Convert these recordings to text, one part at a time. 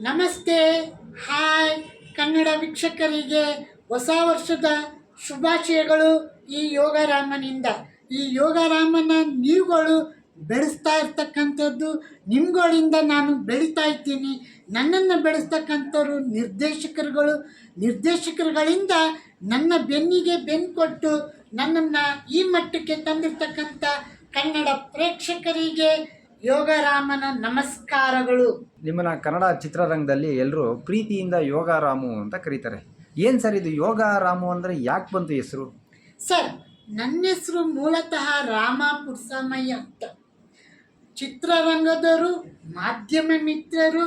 ನಮಸ್ತೆ. ಹಾಯ್. ಕನ್ನಡ ವೀಕ್ಷಕರಿಗೆ ಹೊಸ ವರ್ಷದ ಶುಭಾಶಯಗಳು ಈ ಯೋಗರಾಮನಿಂದ. ಈ ಯೋಗರಾಮನ ನೀವುಗಳು ಬೆಳೆಸ್ತಾ ಇರ್ತಕ್ಕಂಥದ್ದು ನಿಮ್ಗಳಿಂದ ನಾನು ಬೆಳೀತಾ ಇದ್ದೀನಿ. ನನ್ನನ್ನು ಬೆಳೆಸ್ತಕ್ಕಂಥವ್ರು ನಿರ್ದೇಶಕರುಗಳು. ನಿರ್ದೇಶಕರುಗಳಿಂದ ನನ್ನ ಬೆನ್ನಿಗೆ ಬೆನ್ನು ಕೊಟ್ಟು ನನ್ನನ್ನು ಈ ಮಟ್ಟಕ್ಕೆ ತಂದಿರ್ತಕ್ಕಂಥ ಕನ್ನಡ ಪ್ರೇಕ್ಷಕರಿಗೆ ಯೋಗರಾಮನ ನಮಸ್ಕಾರಗಳು. ನಿಮ್ಮನ್ನ ಕನ್ನಡ ಚಿತ್ರರಂಗದಲ್ಲಿ ಎಲ್ಲರೂ ಪ್ರೀತಿಯಿಂದ ಯೋಗ ರಾಮು ಅಂತ ಕರೀತಾರೆ. ಏನು ಸರ್ ಇದು ಯೋಗ ರಾಮು ಅಂದರೆ ಯಾಕೆ ಬಂತು ಹೆಸರು? ಸರ್ ನನ್ನ ಹೆಸರು ಮೂಲತಃ ರಾಮ ಪುರ್ಸಮಯ್ಯ ಅಂತ. ಚಿತ್ರರಂಗದವರು ಮಾಧ್ಯಮ ಮಿತ್ರರು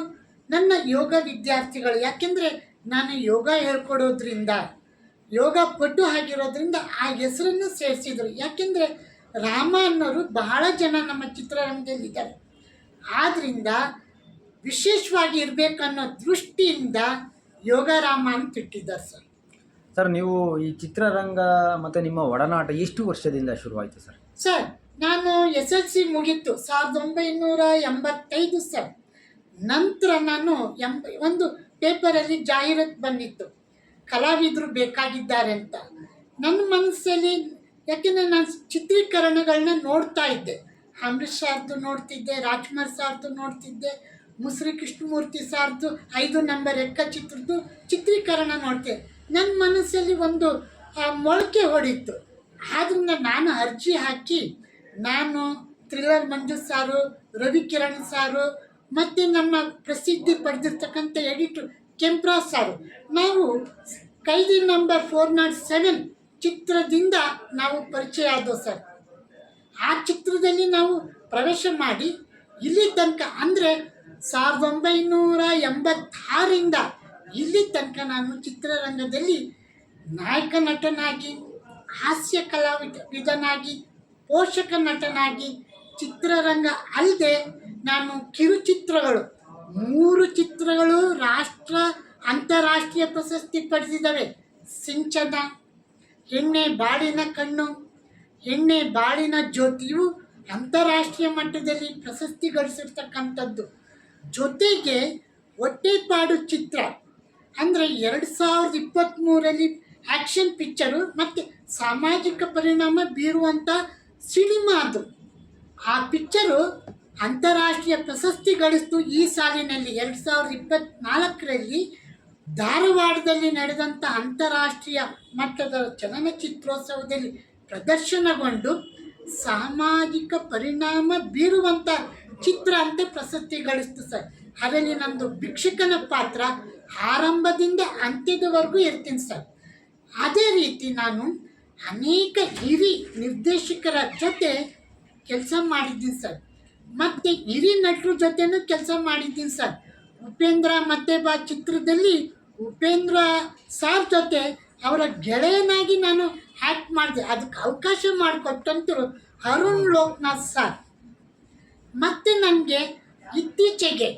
ನನ್ನ ಯೋಗ ವಿದ್ಯಾರ್ಥಿಗಳು. ಯಾಕೆಂದರೆ ನಾನು ಯೋಗ ಹೇಳ್ಕೊಡೋದ್ರಿಂದ ಯೋಗ ಪಟ್ಟು ಆಗಿರೋದ್ರಿಂದ ಆ ಹೆಸರನ್ನು ಸೇರಿಸಿದರು. ಯಾಕೆಂದರೆ ರಾಮ ಅನ್ನೋರು ಬಹಳ ಜನ ನಮ್ಮ ಚಿತ್ರರಂಗದಲ್ಲಿ ಇದ್ದಾರೆ ಆದ್ದರಿಂದ ವಿಶೇಷವಾಗಿ ಇರಬೇಕನ್ನೋ ದೃಷ್ಟಿಯಿಂದ ಯೋಗರಾಮ ಅಂತ ಇಟ್ಟಿದ್ದಾರೆ ಸರ್. ಸರ್ ನೀವು ಈ ಚಿತ್ರರಂಗ ಮತ್ತು ನಿಮ್ಮ ಒಡನಾಟ ಎಷ್ಟು ವರ್ಷದಿಂದ ಶುರುವಾಯಿತು ಸರ್? ಸರ್ ನಾನು ಎಸ್ ಎಲ್ ಸಿ ಮುಗೀತು ಸಾವಿರದ ಒಂಬೈನೂರ ಎಂಬತ್ತೈದು ಸರ್. ನಂತರ ನಾನು ಎಂಬ ಒಂದು ಪೇಪರಲ್ಲಿ ಜಾಹೀರಾತು ಬಂದಿತ್ತು. ಕಲಾವಿದರು ಬೇಕಾಗಿದ್ದಾರೆ ಅಂತ. ನನ್ನ ಮನಸ್ಸಲ್ಲಿ ಯಾಕೆಂದರೆ ನಾನು ಚಿತ್ರೀಕರಣಗಳನ್ನ ನೋಡ್ತಾ ಇದ್ದೆ. ಅಮೃತ್ ಸಾರ್ದು ನೋಡ್ತಿದ್ದೆ, ರಾಜ್ಕುಮಾರ್ ಸಾರ್ದು ನೋಡ್ತಿದ್ದೆ, ಮುಸ್ರಿ ಕೃಷ್ಣಮೂರ್ತಿ ಸಾರ್ದು ಐದು ನಂಬರ್ ಚಿತ್ರದ್ದು ಚಿತ್ರೀಕರಣ ನೋಡ್ತೆ. ನನ್ನ ಮನಸ್ಸಲ್ಲಿ ಒಂದು ಮೊಳಕೆ ಹೊಡಿತು ಆದ್ದರಿಂದ ನಾನು ಅರ್ಜಿ ಹಾಕಿ ನಾನು ಥ್ರಿಲ್ಲರ್ ಮಂಜು ಸಾರು, ರವಿಕಿರಣ್ ಸಾರು, ಮತ್ತು ನಮ್ಮ ಪ್ರಸಿದ್ಧಿ ಪಡೆದಿರ್ತಕ್ಕಂಥ ಎಡಿಟರ್ ಕೆಂಪ್ರಾಜ್ ಸಾರು. ನಾವು ಕೈದಿ ನಂಬರ್ ಫೋರ್ ನಾಟ್ ಸೆವೆನ್ ಚಿತ್ರದಿಂದ ನಾವು ಪರಿಚಯ ಆದವು ಸರ್. ಆ ಚಿತ್ರದಲ್ಲಿ ನಾವು ಪ್ರವೇಶ ಮಾಡಿ ಇಲ್ಲಿ ತನಕ ಅಂದರೆ ಸಾವಿರದ ಒಂಬೈನೂರ ಎಂಬತ್ತಾರರಿಂದ ಇಲ್ಲಿ ತನಕ ನಾನು ಚಿತ್ರರಂಗದಲ್ಲಿ ನಾಯಕ ನಟನಾಗಿ, ಹಾಸ್ಯ ಕಲಾವಿದ ವಿಧನಾಗಿ ಪೋಷಕ ನಟನಾಗಿ, ಚಿತ್ರರಂಗ ಅಲ್ಲದೆ ನಾನು ಕಿರುಚಿತ್ರಗಳು, ಮೂರು ಚಿತ್ರಗಳು ರಾಷ್ಟ್ರ ಅಂತಾರಾಷ್ಟ್ರೀಯ ಪ್ರಶಸ್ತಿ ಪಡೆದಿದ್ದಾವೆ. ಸಿಂಚನ ಎಣ್ಣೆ ಬಾಳಿನ ಕಣ್ಣು, ಎಣ್ಣೆ ಬಾಳಿನ ಜ್ಯೋತಿಯು ಅಂತಾರಾಷ್ಟ್ರೀಯ ಮಟ್ಟದಲ್ಲಿ ಪ್ರಶಸ್ತಿ ಗಳಿಸಿರ್ತಕ್ಕಂಥದ್ದು ಜೊತೆಗೆ ಪಾಡು ಚಿತ್ರ, ಅಂದರೆ ಎರಡು ಸಾವಿರದ ಇಪ್ಪತ್ತ್ಮೂರಲ್ಲಿ ಆ್ಯಕ್ಷನ್ ಪಿಕ್ಚರು ಮತ್ತು ಸಾಮಾಜಿಕ ಪರಿಣಾಮ ಬೀರುವಂಥ ಸಿನಿಮಾ ಅದು. ಆ ಪಿಕ್ಚರು ಅಂತಾರಾಷ್ಟ್ರೀಯ ಪ್ರಶಸ್ತಿ ಗಳಿಸ್ತು ಈ ಸಾಲಿನಲ್ಲಿ ಎರಡು ಸಾವಿರದ ಇಪ್ಪತ್ತ್ನಾಲ್ಕರಲ್ಲಿ ಧಾರವಾಡದಲ್ಲಿ ನಡೆದಂಥ ಅಂತಾರಾಷ್ಟ್ರೀಯ ಮಟ್ಟದ ಚಲನಚಿತ್ರೋತ್ಸವದಲ್ಲಿ ಪ್ರದರ್ಶನಗೊಂಡು ಸಾಮಾಜಿಕ ಪರಿಣಾಮ ಬೀರುವಂಥ ಚಿತ್ರ ಅಂತ ಪ್ರಶಸ್ತಿ ಗಳಿಸ್ತು ಸರ್. ಅದರಲ್ಲಿ ನಮ್ಮದು ಭಿಕ್ಷಕನ ಪಾತ್ರ ಆರಂಭದಿಂದ ಅಂತ್ಯದವರೆಗೂ ಇರ್ತೀನಿ ಸರ್. ಅದೇ ರೀತಿ ನಾನು ಅನೇಕ ಹಿರಿ ನಿರ್ದೇಶಕರ ಜೊತೆ ಕೆಲಸ ಮಾಡಿದ್ದೀನಿ ಸರ್. ಮತ್ತು ಹಿರಿ ನಟರ ಜೊತೆನೂ ಕೆಲಸ ಮಾಡಿದ್ದೀನಿ ಸರ್. ಉಪೇಂದ್ರ ಮತ್ತೆ ಬಾ ಚಿತ್ರದಲ್ಲಿ ಉಪೇಂದ್ರ ಸಾರ್ ಜೊತೆ ಅವರ ಗೆಳೆಯನಾಗಿ ನಾನು ಆ್ಯಕ್ಟ್ ಮಾಡಿದೆ. ಅದಕ್ಕೆ ಅವಕಾಶ ಮಾಡಿಕೊಟ್ಟಂತರು ಅರುಣ್ ಲೋಕನಾಥ್ ಸಾರ್. ಮತ್ತು ನನಗೆ ಇತ್ತೀಚೆಗೆ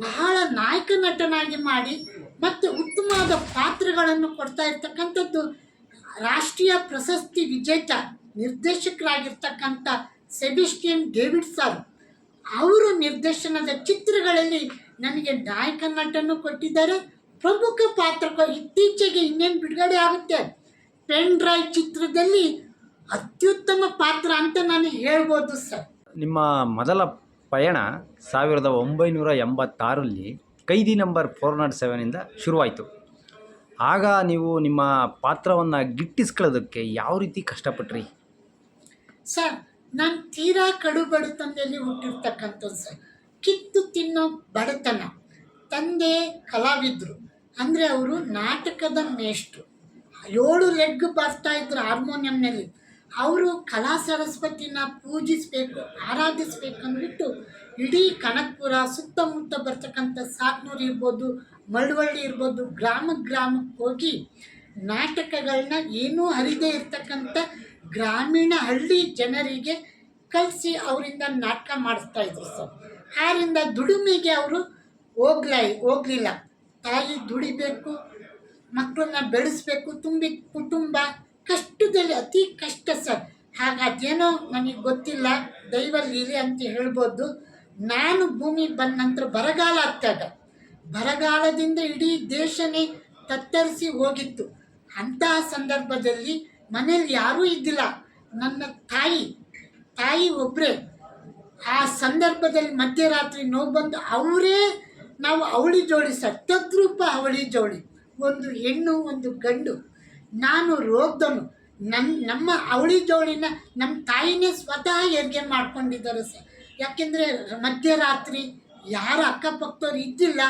ಬಹಳ ನಾಯಕ ನಟನಾಗಿ ಮಾಡಿ ಮತ್ತು ಉತ್ತಮವಾದ ಪಾತ್ರಗಳನ್ನು ಕೊಡ್ತಾ ಇರ್ತಕ್ಕಂಥದ್ದು ರಾಷ್ಟ್ರೀಯ ಪ್ರಶಸ್ತಿ ವಿಜೇತ ನಿರ್ದೇಶಕರಾಗಿರ್ತಕ್ಕಂಥ ಸೆಬಿಸ್ಟಿಯನ್ ಡೇವಿಡ್ ಸರ್. ಅವರು ನಿರ್ದೇಶನದ ಚಿತ್ರಗಳಲ್ಲಿ ನನಗೆ ನಾಯಕ ನಟನ್ನು ಕೊಟ್ಟಿದ್ದಾರೆ. ಪ್ರಮುಖ ಪಾತ್ರ ಕೊ- ಇತ್ತೀಚೆಗೆ ಇನ್ನೇನು ಬಿಡುಗಡೆ ಆಗುತ್ತೆ? ಪೆನ್ ಡ್ರೈವ್ ಚಿತ್ರದಲ್ಲಿ ಅತ್ಯುತ್ತಮ ಪಾತ್ರ ಅಂತ ನಾನು ಹೇಳ್ಬೋದು ಸರ್. ನಿಮ್ಮ ಮೊದಲ ಪಯಣ ಸಾವಿರದ ಒಂಬೈನೂರ ಎಂಬತ್ತಾರಲ್ಲಿ ಕೈದಿ ನಂಬರ್ ಫೋರ್ ನಾಟ್ ಸೆವೆನಿಂದ ಶುರುವಾಯಿತು. ಆಗ ನೀವು ನಿಮ್ಮ ಪಾತ್ರವನ್ನು ಗಿಟ್ಟಿಸ್ಕೊಳ್ಳೋದಕ್ಕೆ ಯಾವ ರೀತಿ ಕಷ್ಟಪಟ್ರಿ? ಸರ್ ನಾನು ತೀರಾ ಕಡು ಬಡತನದಲ್ಲಿ ಹುಟ್ಟಿರ್ತಕ್ಕಂಥದ್ದು ಸರ್. ಕಿತ್ತು ತಿನ್ನೋ ಬಡತನ. ತಂದೆ ಕಲಾವಿದರು. ಅಂದರೆ ಅವರು ನಾಟಕದ ಮೇಷ್ಟ್ರು. ಏಳು ಲೆಗ್ ಬರ್ತಾ ಇದ್ರು ಹಾರ್ಮೋನಿಯಂನಲ್ಲಿ. ಅವರು ಕಲಾ ಸರಸ್ವತಿನ ಪೂಜಿಸಬೇಕು, ಆರಾಧಿಸ್ಬೇಕು ಅಂದ್ಬಿಟ್ಟು ಇಡೀ ಕನಕಪುರ ಸುತ್ತಮುತ್ತ ಬರ್ತಕ್ಕಂಥ ಸಾಕ್ನೂರು ಇರ್ಬೋದು, ಮಳವಳ್ಳಿ ಇರ್ಬೋದು, ಗ್ರಾಮ ಗ್ರಾಮಕ್ಕೆ ಹೋಗಿ ನಾಟಕಗಳನ್ನ ಏನೂ ಅರಿದೇ ಇರ್ತಕ್ಕಂಥ ಗ್ರಾಮೀಣ ಹಳ್ಳಿ ಜನರಿಗೆ ಕಲಿಸಿ ಅವರಿಂದ ನಾಟಕ ಮಾಡಿಸ್ತಾ ಇದ್ರು ಸರ್. ಆದ್ದರಿಂದ ದುಡಿಮೆಗೆ ಅವರು ಹೋಗ್ಲೈ, ಹೋಗಲಿಲ್ಲ. ತಾಯಿ ದುಡಿಬೇಕು, ಮಕ್ಕಳನ್ನ ಬೆಳೆಸ್ಬೇಕು, ತುಂಬಿ ಕುಟುಂಬ, ಕಷ್ಟದಲ್ಲಿ ಅತಿ ಕಷ್ಟ ಸರ್. ಹಾಗೆ ಅದೇನೋ ನನಗೆ ಗೊತ್ತಿಲ್ಲ ದೈವಲ್ಲಿರಿ ಲೀಲೆ ಅಂತ ಹೇಳ್ಬೋದು. ನಾನು ಭೂಮಿ ಬಂದ ನಂತರ ಬರಗಾಲ ಆಗ್ತಾಗ ಬರಗಾಲದಿಂದ ಇಡೀ ದೇಶನೇ ತತ್ತರಿಸಿ ಹೋಗಿತ್ತು. ಅಂತಹ ಸಂದರ್ಭದಲ್ಲಿ ಮನೇಲಿ ಯಾರೂ ಇದ್ದಿಲ್ಲ. ನನ್ನ ತಾಯಿ ತಾಯಿ ಒಬ್ಬರೇ ಆ ಸಂದರ್ಭದಲ್ಲಿ ಮಧ್ಯರಾತ್ರಿ ನೋವು ಬಂದು ಅವರೇ ನಾವು ಅವಳಿ ಜೋಡಿ, ಸತ್ಯದ್ರೂಪ ಅವಳಿ ಜೋಡಿ, ಒಂದು ಹೆಣ್ಣು, ಒಂದು ಗಂಡು, ನಾನು ರೋಗ್ದನು ನನ್ನ ನಮ್ಮ ಅವಳಿ ಜೋಳಿನ ನಮ್ಮ ತಾಯಿನೇ ಸ್ವತಃ ಹೆರಿಗೆ ಮಾಡ್ಕೊಂಡಿದ್ದಾರೆ ಸರ್. ಯಾಕೆಂದರೆ ಮಧ್ಯರಾತ್ರಿ ಯಾರ ಅಕ್ಕಪಕ್ಕದವ್ರು ಇದ್ದಿಲ್ಲ,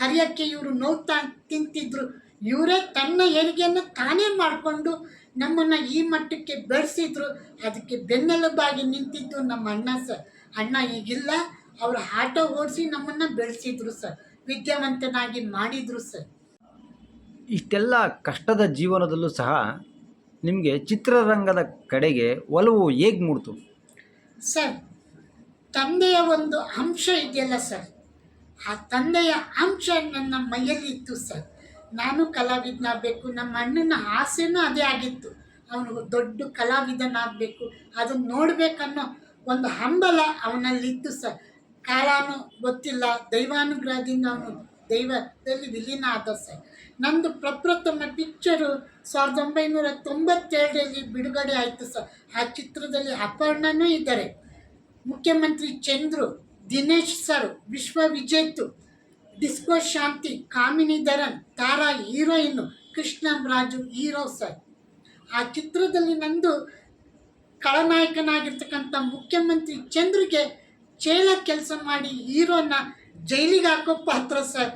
ಕರೆಯೋಕ್ಕೆ ಇವರು ನೋಡ್ತಾ ತಿಂತಿದ್ರು, ಇವರೇ ತನ್ನ ಹೆರಿಗೆಯನ್ನು ತಾನೇ ಮಾಡಿಕೊಂಡು ನಮ್ಮನ್ನು ಈ ಮಟ್ಟಕ್ಕೆ ಬೆಳೆಸಿದ್ರು. ಅದಕ್ಕೆ ಬೆನ್ನೆಲುಬಾಗಿ ನಿಂತಿದ್ದು ನಮ್ಮ ಅಣ್ಣ ಸರ್. ಅಣ್ಣ ಈಗಿಲ್ಲ ಅವರು ಆಟೋ ಓಡಿಸಿ ನಮ್ಮನ್ನು ಬೆಳೆಸಿದ್ರು ಸರ್. ವಿದ್ಯಾವಂತನಾಗಿ ಮಾಡಿದರು ಸರ್. ಇಷ್ಟೆಲ್ಲ ಕಷ್ಟದ ಜೀವನದಲ್ಲೂ ಸಹ ನಿಮಗೆ ಚಿತ್ರರಂಗದ ಕಡೆಗೆ ಒಲವು ಹೇಗೆ ಮೂಡ್ತು? ಸರ್ ತಂದೆಯ ಒಂದು ಅಂಶ ಇದೆಯಲ್ಲ ಸರ್. ಆ ತಂದೆಯ ಅಂಶ ನನ್ನ ಮೈಯಲ್ಲಿತ್ತು ಸರ್. ನಾನು ಕಲಾವಿದನಾಗಬೇಕು ನಮ್ಮ ಅಣ್ಣನ ಆಸೆನೂ ಅದೇ ಆಗಿತ್ತು. ಅವನು ದೊಡ್ಡ ಕಲಾವಿದನಾಗಬೇಕು ಅದನ್ನು ನೋಡಬೇಕನ್ನೋ ಒಂದು ಹಂಬಲ ಅವನಲ್ಲಿತ್ತು ಸರ್. ಕಾಲಾನು ಗೊತ್ತಿಲ್ಲ, ದೈವಾನುಗ್ರಹದಿಂದ ಅವನು ದೈವದಲ್ಲಿ ವಿಲೀನ ಆದ ಸರ್ ನಂದು ಪ್ರಪ್ರಥಮ ಪಿಕ್ಚರು ಸಾವಿರದ ಒಂಬೈನೂರ ತೊಂಬತ್ತೆರಡರಲ್ಲಿ ಬಿಡುಗಡೆ ಆಯಿತು ಸರ್. ಆ ಚಿತ್ರದಲ್ಲಿ ಅಪರ್ಣನೂ ಇದ್ದಾರೆ. ಮುಖ್ಯಮಂತ್ರಿ Chandru, Dinesh sir, Vishwa Vijethu, Disco Shanti, Kamini Dharan, Tara heroine Krishna Raju, hero sir. ಆ ಚಿತ್ರದಲ್ಲಿ ನಂದು ಖಳನಾಯಕನಾಗಿರ್ತಕ್ಕಂಥ ಮುಖ್ಯಮಂತ್ರಿ ಚಂದ್ರಿಗೆ ಚೇಲ ಕೆಲಸ ಮಾಡಿ ಹೀರೋನ ಜೈಲಿಗೆ ಹಾಕೋ ಪಾತ್ರ ಸರ್.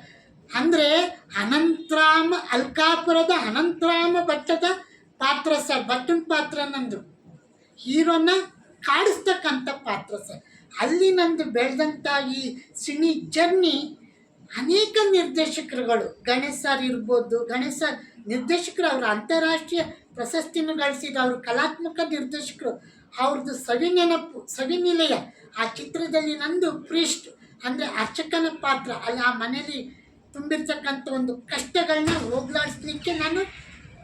ಅಂದರೆ ಅನಂತರಾಮ, ಅಲ್ಕಾಪುರದ ಅನಂತರಾಮ ಭಟ್ಟದ ಪಾತ್ರ ಸರ್. ಭಟ್ಟನ ಪಾತ್ರ ನಂದು. ಹೀರೋನ ಕಾಡಿಸ್ತಕ್ಕಂಥ ಪಾತ್ರ ಸರ್. ಅಲ್ಲಿ ನಂದು ಬೆಳೆದಂಥ ಈ ಸಿನಿ ಜರ್ನಿ ಅನೇಕ ನಿರ್ದೇಶಕರುಗಳು, ಗಣೇಶ್ ಸರ್ ಇರ್ಬೋದು. ಗಣೇಶ್ ಸರ್ ನಿರ್ದೇಶಕರು, ಅವರು ಅಂತಾರಾಷ್ಟ್ರೀಯ ಪ್ರಶಸ್ತಿನೂ ಗಳಿಸಿದ ಅವರು ಕಲಾತ್ಮಕ ನಿರ್ದೇಶಕರು. ಅವ್ರದ್ದು ಸವಿ ನೆನಪು ಸವಿನಿಲಯ. ಆ ಚಿತ್ರದಲ್ಲಿ ನಂದು ಪ್ರೀಸ್ಟ್, ಅಂದರೆ ಅರ್ಚಕನ ಪಾತ್ರ. ಅಲ್ಲಿ ಆ ಮನೆಯಲ್ಲಿ ತುಂಬಿರ್ತಕ್ಕಂಥ ಒಂದು ಕಷ್ಟಗಳನ್ನ ಹೋಗ್ಲಾಡಿಸ್ಲಿಕ್ಕೆ ನಾನು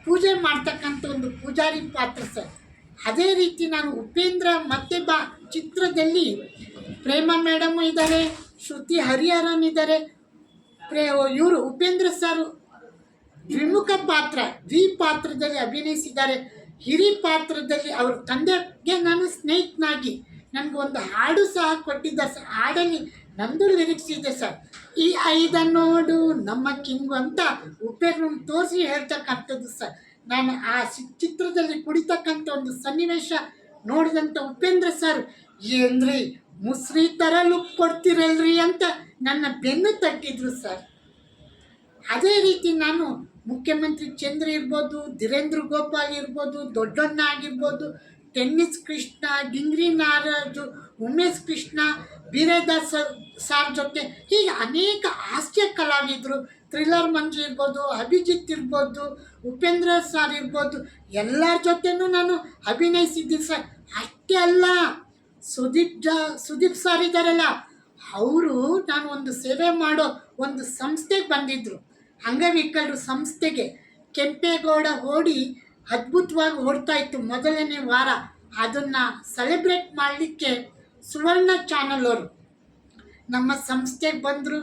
ಪೂಜೆ ಮಾಡ್ತಕ್ಕಂಥ ಒಂದು ಪೂಜಾರಿ ಪಾತ್ರ ಸರ್. ಅದೇ ರೀತಿ ನಾನು ಉಪೇಂದ್ರ ಮತ್ತೆ ಬಾ ಚಿತ್ರದಲ್ಲಿ ಪ್ರೇಮ ಮೇಡಮು ಇದ್ದಾರೆ, ಶ್ರುತಿ ಹರಿಹರನ್ ಇದ್ದಾರೆ. ಪ್ರೇ ಇವರು ಉಪೇಂದ್ರ ಸರ್ ದ್ವಿಮುಖ ಪಾತ್ರ, ದ್ವಿ ಪಾತ್ರದಲ್ಲಿ ಅಭಿನಯಿಸಿದ್ದಾರೆ. ಹಿರಿ ಪಾತ್ರದಲ್ಲಿ ಅವ್ರ ತಂದೆಗೆ ನಾನು ಸ್ನೇಹಿತನಾಗಿ ಒಂದು ಹಾಡು ಸಹ ಕೊಟ್ಟಿದ್ದ ಸರ್ ಹಾಡಲ್ಲಿ ನಂದು ಲಿರಿಕ್ಸ್ ಇದೆ ಸರ್. ಈ ಐದ ನೋಡು ನಮ್ಮ ಕಿಂಗು ಅಂತ ಉಪೇಂದ್ರ ತೋರಿಸಿ ಹೇಳ್ತಕ್ಕಂಥದ್ದು ಸರ್. ನಾನು ಆ ಚಿತ್ರದಲ್ಲಿ ಕುಡಿತಕ್ಕಂಥ ಒಂದು ಸನ್ನಿವೇಶ ನೋಡಿದಂಥ ಉಪೇಂದ್ರ ಸರ್, ಏನ್ರಿ ಮುಸ್ರಿ ಥರ ಲುಕ್ ಕೊಡ್ತಿರಲ್ರಿ ಅಂತ ನನ್ನ ಬೆನ್ನು ತಟ್ಟಿದ್ರು ಸರ್. ಅದೇ ರೀತಿ ನಾನು ಮುಖ್ಯಮಂತ್ರಿ ಚಂದ್ರ ಇರ್ಬೋದು, ಧೀರೇಂದ್ರ ಗೋಪಾಲ್ ಇರ್ಬೋದು, ದೊಡ್ಡಣ್ಣ ಆಗಿರ್ಬೋದು, ಟೆನ್ನಿಸ್ ಕೃಷ್ಣ, ಡಿಂಗ್ರಿ ನಾರಾಜು, ಉಮೇಶ್ ಕೃಷ್ಣ ಬೀರೇದಾಸ್ ಸಾರ್ ಜೊತೆ ಹೀಗೆ ಅನೇಕ ಹಾಸ್ಯ ಕಲಾವಿದರು. ಥ್ರಿಲ್ಲರ್ ಮಂಜು ಇರ್ಬೋದು, ಅಭಿಜಿತ್ ಇರ್ಬೋದು, ಉಪೇಂದ್ರ ಸಾರ್ ಇರ್ಬೋದು, ಎಲ್ಲರ ಜೊತೆನೂ ನಾನು ಅಭಿನಯಿಸಿದ್ದೀನಿ ಸರ್. ಅಷ್ಟೇ ಅಲ್ಲ, ಸುದೀಪ್ ಜ, ಸುದೀಪ್ ಸಾರ್ ಇದ್ದಾರಲ್ಲ, ಅವರು ನಾನು ಒಂದು ಸೇವೆ ಮಾಡೋ ಒಂದು ಸಂಸ್ಥೆಗೆ ಬಂದಿದ್ದರು ಅಂಗವಿಕಲರು ಸಂಸ್ಥೆಗೆ ಕೆಂಪೇಗೌಡ ಓಡಿ ಅದ್ಭುತವಾಗಿ ಓಡ್ತಾ ಇತ್ತು. ಮೊದಲನೇ ವಾರ ಅದನ್ನು ಸೆಲೆಬ್ರೇಟ್ ಮಾಡಲಿಕ್ಕೆ ಸುವರ್ಣ ಚಾನಲ್ ಅವರು. ನಮ್ಮ ಸಂಸ್ಥೆಗೆ ಬಂದರು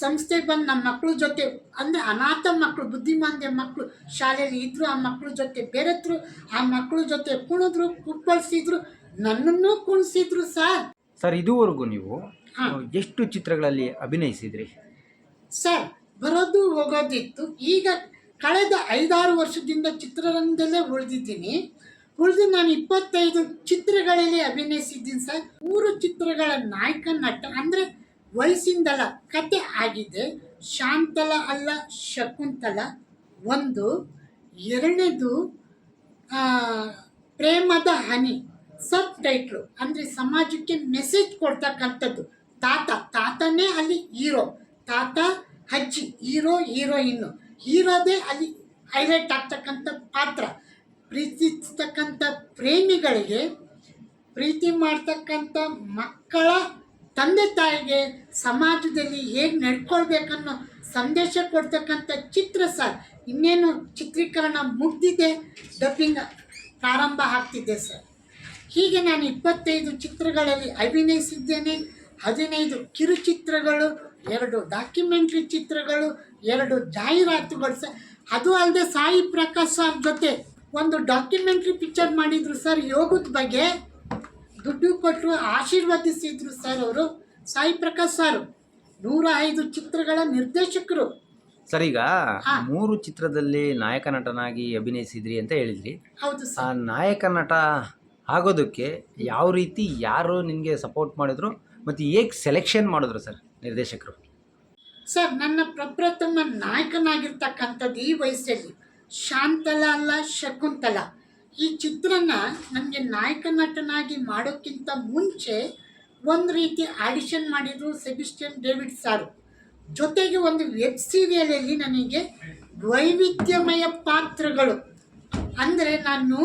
ಸಂಸ್ಥೆಗೆ ಬಂದು ನಮ್ಮ ಮಕ್ಕಳ ಜೊತೆ ಅಂದರೆ ಅನಾಥ ಮಕ್ಕಳು ಬುದ್ಧಿಮಾಂದ್ಯ ಮಕ್ಕಳು ಶಾಲೆಯಲ್ಲಿ ಇದ್ದರು ಆ ಮಕ್ಕಳ ಜೊತೆ ಬೆರೆತರು ಆ ಮಕ್ಕಳ ಜೊತೆ ಕುಣಿದ್ರು ಕುಪ್ಪಳಿಸಿದ್ರು ನನ್ನನ್ನು ಕುಣಿಸಿದ್ರು ಸರ್. ಸರ್ ಇದುವರೆಗೂ ನೀವು. ಎಷ್ಟು ಚಿತ್ರಗಳಲ್ಲಿ ಅಭಿನಯಿಸಿದ್ರಿ? ಸರ್ ಬರೋದು ಹೋಗೋದಿತ್ತು. ಈಗ ಕಳೆದ ಐದಾರು ವರ್ಷದಿಂದ ಚಿತ್ರರಂಗದಲ್ಲೇ ಉಳಿದಿದ್ದೀನಿ. ಉಳಿದು ನಾನು ಇಪ್ಪತ್ತೈದು ಚಿತ್ರಗಳಲ್ಲಿ ಅಭಿನಯಿಸಿದ್ದೀನಿ ಸರ್. ಮೂರು ಚಿತ್ರಗಳ ನಾಯಕ, ನಟ ಅಂದರೆ ವಯಸ್ಸಿಂದಲ್ಲ, ಕತೆ ಆಗಿದೆ. ಶಾಂತಲ ಅಲ್ಲ, ಶಕುಂತಲ. ಒಂದು. ಎರಡನೇದು ಪ್ರೇಮದ ಹನಿ ಸಬ್ ಟೈಟ್ಲು ಅಂದರೆ ಸಮಾಜಕ್ಕೆ ಮೆಸೇಜ್ ಕೊಡ್ತಕ್ಕಂಥದ್ದು. ತಾತ, ತಾತನೇ ಅಲ್ಲಿ ಹೀರೋ ತಾತ ಅಜ್ಜಿ ಹೀರೋ, ಹೀರೋಯಿನ್ನು. ಹೀರೋದೇ ಅಲ್ಲಿ ಹೈಲೈಟ್ ಆಗ್ತಕ್ಕಂಥ ಪಾತ್ರ. ಪ್ರೀತಿಸ್ತಕ್ಕಂಥ ಪ್ರೇಮಿಗಳಿಗೆ ಪ್ರೀತಿ ಮಾಡ್ತಕ್ಕಂಥ ಮಕ್ಕಳ ತಂದೆ ತಾಯಿಗೆ ಸಮಾಜದಲ್ಲಿ ಹೇಗೆ ನಡ್ಕೊಳ್ಬೇಕನ್ನೋ ಸಂದೇಶ ಕೊಡ್ತಕ್ಕಂಥ ಚಿತ್ರ ಸರ್. ಇನ್ನೇನು ಚಿತ್ರೀಕರಣ ಮುಗ್ದಿದೆ? ಡಬ್ಬಿಂಗ್ ಪ್ರಾರಂಭ ಆಗ್ತಿದೆ ಸರ್. ಹೀಗೆ ನಾನು ಇಪ್ಪತ್ತೈದು ಚಿತ್ರಗಳಲ್ಲಿ ಅಭಿನಯಿಸಿದ್ದೇನೆ. ಹದಿನೈದು ಕಿರುಚಿತ್ರಗಳು ಎರಡು ಡಾಕ್ಯುಮೆಂಟ್ರಿ ಚಿತ್ರಗಳು ಎರಡು ಜಾಹೀರಾತುಗಳು ಸರ್ ಅದು ಅಲ್ಲದೆ ಸಾಯಿ ಪ್ರಕಾಶ್ ಸರ್ ಜೊತೆ ಒಂದು ಡಾಕ್ಯುಮೆಂಟ್ರಿ ಪಿಕ್ಚರ್ ಮಾಡಿದರು ಸರ್. ಯೋಗದ ಬಗ್ಗೆ ದುಡ್ಡು ಕೊಟ್ಟರು ಆಶೀರ್ವದಿಸಿದರು ಸರ್ ಅವರು. ಸಾಯಿ ಪ್ರಕಾಶ್ ಸರ್ ನೂರ ಐದು ಚಿತ್ರಗಳ ನಿರ್ದೇಶಕರು. ಸರ್ ಈಗ ಮೂರು ಚಿತ್ರದಲ್ಲಿ ನಾಯಕ ನಟನಾಗಿ ಅಭಿನಯಿಸಿದ್ರಿ ಅಂತ ಹೇಳಿದ್ರಿ. ಹೌದು ಆ ಸರ್ ನಾಯಕ ನಟ ಆಗೋದಕ್ಕೆ ಯಾವ ರೀತಿ ಯಾರು ನಿಮಗೆ ಸಪೋರ್ಟ್ ಮಾಡಿದ್ರು ಮತ್ತು ಹೇಗೆ ಸೆಲೆಕ್ಷನ್ ಮಾಡಿದ್ರು ಸರ್? ನಿರ್ದೇಶಕರು. ಸರ್, ನನ್ನ ಪ್ರಪ್ರಥಮ ನಾಯಕನಾಗಿರ್ತಕ್ಕಂಥದ್ದು ಈ ವಯಸ್ಸಲ್ಲಿ ಶಾಂತಲ ಅಲ್ಲ, ಶಕುಂತಲ. ಈ ಚಿತ್ರನ ನನಗೆ ನಾಯಕ ನಟನಾಗಿ ಮಾಡೋಕ್ಕಿಂತ ಮುಂಚೆ ಒಂದು ರೀತಿ ಆಡಿಷನ್ ಮಾಡಿದ್ರು ಸೆಬಿಸ್ಟಿಯನ್ ಡೇವಿಡ್ ಸಾರು. ಜೊತೆಗೆ ಒಂದು ವೆಬ್ ಸೀರಿಯಲಲ್ಲಿ ನನಗೆ ವೈವಿಧ್ಯಮಯ ಪಾತ್ರಗಳು. ಅಂದರೆ ನಾನು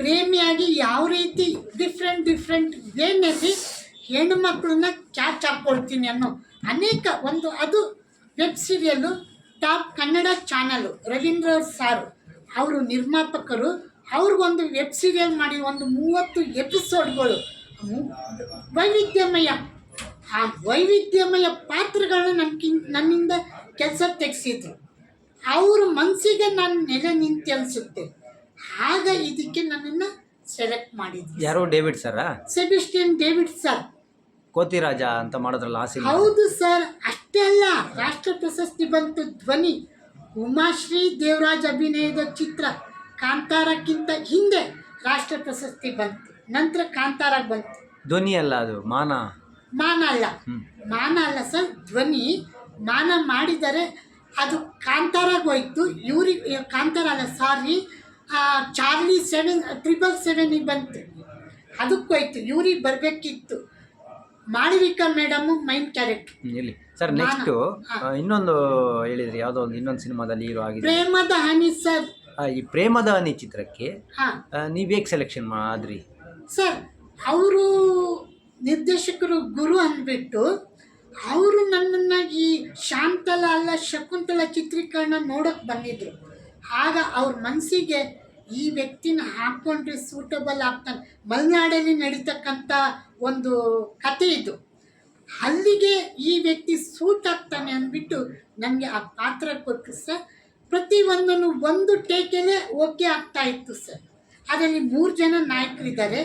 ಪ್ರೇಮಿಯಾಗಿ ಯಾವ ರೀತಿ ಡಿಫ್ರೆಂಟ್ ಡಿಫ್ರೆಂಟ್ ವೇನಲ್ಲಿ ಹೆಣ್ಣು ಮಕ್ಕಳನ್ನ ಕ್ಯಾಚ್ ಹಾಕ್ಕೊಳ್ತೀನಿ ಅನ್ನೋ ಅನೇಕ ಒಂದು ಅದು web serial top Kannada channel Ravindra sir. ಅವರು ನಿರ್ಮಾಪಕರು. ಅವ್ರಿಗೊಂದು ವೆಬ್ ಸೀರಿಯಲ್ ಮಾಡಿ ಒಂದು ಮೂವತ್ತು ಎಪಿಸೋಡ್ಗಳು. ವೈವಿಧ್ಯಮಯ. ಆ ವೈವಿಧ್ಯಮಯ ಪಾತ್ರಗಳನ್ನ ನನ್ಗಿನ್ ನನ್ನಿಂದ ಕೆಲಸ ತೆಗೆಸಿದ್ರು. ಅವ್ರ ಮನಸ್ಸಿಗೆ ನಾನು ನೆಲೆ ನಿಂತು ಅನಿಸುತ್ತೆ. ಆಗ ಇದಕ್ಕೆ ನನ್ನನ್ನು ಸೆಲೆಕ್ಟ್ ಮಾಡಿದ್ರು. ಯಾರೋ David sir Sebastian David sir. Kothiraja ಅಂತ ಮಾಡಿದ್ರಲ್ಲ ಆ ಸಿನಿಮಾ? ಹೌದು ಸರ್ ಅಷ್ಟೇ ಅಲ್ಲ ರಾಷ್ಟ್ರ ಪ್ರಶಸ್ತಿ ಬಂತು ಧ್ವನಿ. ಉಮಾಶ್ರೀ ದೇವರಾಜ್ ಅಭಿನಯದ ಚಿತ್ರ ಕಾಂತಾರಕ್ಕಿಂತ ಹಿಂದೆ ರಾಷ್ಟ್ರ ಪ್ರಶಸ್ತಿ ಬಂತು. ನಂತರ ಕಾಂತಾರ ಬಂತು. ಧ್ವನಿ ಅಲ್ಲ ಅದು ಮಾನ? ಮಾನ ಅಲ್ಲ. ಮಾನ ಅಲ್ಲ ಸರ್ ಧ್ವನಿ ಮಾನ ಮಾಡಿದರೆ ಅದು ಕಾಂತಾರಾಗೆ ಹೋಯ್ತು. ಇವ್ರಿಗೆ ಕಾಂತಾರ ಅಲ್ಲ ಸಾರಿ ಚಾರ್ಲಿ ಸೆವೆನ್ ಟ್ರಿಬಲ್ ಸೆವೆನಿಗೆ ಬಂತು. ಅದಕ್ಕೆ ಹೋಯ್ತು. ಇವ್ರಿಗೆ ಬರಬೇಕಿತ್ತು. ಮಾಳವಿಕಾ ಮೇಡಮು ಮೈಂಡ್ ಕ್ಯಾರೆಕ್ಟರ್ ಇಲ್ಲಿ. ಸರ್ ನೆಕ್ಸ್ಟ್ ಇನ್ನೊಂದು ಹೇಳಿದ್ರಿ ಯಾವುದೋ ಒಂದು ಇನ್ನೊಂದು ಸಿನಿಮಾದಲ್ಲಿ ಹೀರೋ ಆಗಿದೆ ಪ್ರೇಮದ ಹನಿ ಸರ್ ಆ, ಈ ಪ್ರೇಮದ ಹನಿ ಚಿತ್ರಕ್ಕೆ ಹಾಂ. ನೀವು ಹೇಗೆ ಸೆಲೆಕ್ಷನ್ ಮಾಡ್ರಿ ಸರ್ ಅವರು ನಿರ್ದೇಶಕರು ಗುರು ಅಂದ್ಬಿಟ್ಟು ಅವರು ನನ್ನನ್ನು ಈ ಶಾಂತಲ ಅಲ್ಲ ಶಕುಂತಲ ಚಿತ್ರೀಕರಣ ನೋಡೋಕೆ ಬಂದಿದ್ರು. ಆಗ ಅವ್ರ ಮನಸ್ಸಿಗೆ ಈ ವ್ಯಕ್ತಿನ ಹಾಕ್ಕೊಂಡ್ರೆ ಸೂಟಬಲ್ ಆಗ್ತಾನೆ ಮಲೆನಾಡಲ್ಲಿ ನಡೀತಕ್ಕಂಥ ಒಂದು ಕತೆ ಇದು. ಅಲ್ಲಿಗೆ ಈ ವ್ಯಕ್ತಿ ಸೂಟ್ ಆಗ್ತಾನೆ ಅಂದ್ಬಿಟ್ಟು ನನಗೆ ಆ ಪಾತ್ರ ಕೊಟ್ಟರು ಸರ್. ಪ್ರತಿಯೊಂದನ್ನು ಒಂದು ಟೇಕೆಲೆ ಓಕೆ ಆಗ್ತಾ ಇತ್ತು ಸರ್. ಅದರಲ್ಲಿ ಮೂರು ಜನ ನಾಯಕರಿದ್ದಾರೆ.